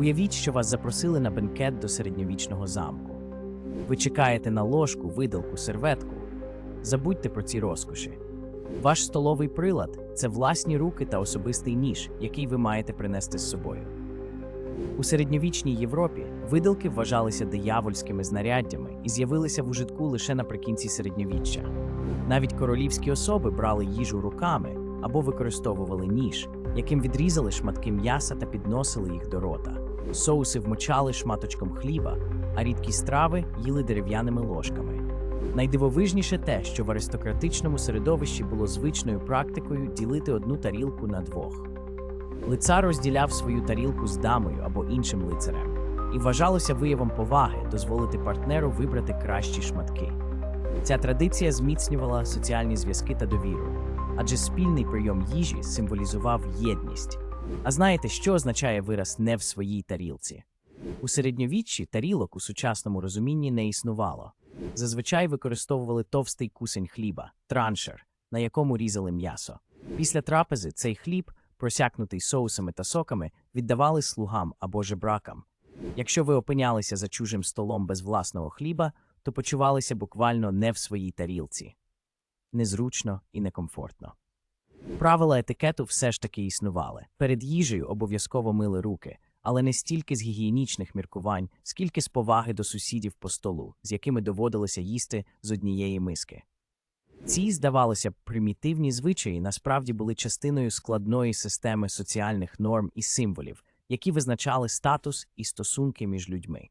Уявіть, що вас запросили на бенкет до середньовічного замку. Ви чекаєте на ложку, видалку, серветку. Забудьте про ці розкоші. Ваш столовий прилад це власні руки та особистий ніж, який ви маєте принести з собою. У середньовічній Європі видалки вважалися диявольськими знаряддями і з'явилися в ужитку лише наприкінці середньовіччя. Навіть королівські особи брали їжу руками або використовували ніж, яким відрізали шматки м'яса та підносили їх до рота. Соуси вмочали шматочком хліба, а рідкі страви їли дерев'яними ложками. Найдивовижніше те, що в аристократичному середовищі було звичною практикою ділити одну тарілку на двох. Лицар розділяв свою тарілку з дамою або іншим лицарем, і вважалося виявом поваги дозволити партнеру вибрати кращі шматки. Ця традиція зміцнювала соціальні зв'язки та довіру, адже спільний прийом їжі символізував єдність. А знаєте, що означає вираз не в своїй тарілці? У середньовіччі тарілок у сучасному розумінні не існувало. Зазвичай використовували товстий кусень хліба, траншер, на якому різали м'ясо. Після трапези цей хліб, просякнутий соусами та соками, віддавали слугам або жебракам. Якщо ви опинялися за чужим столом без власного хліба, то почувалися буквально не в своїй тарілці. Незручно і некомфортно. Правила етикету все ж таки існували. Перед їжею обов'язково мили руки, але не стільки з гігієнічних міркувань, скільки з поваги до сусідів по столу, з якими доводилося їсти з однієї миски. Ці, здавалося б, примітивні звичаї насправді були частиною складної системи соціальних норм і символів, які визначали статус і стосунки між людьми.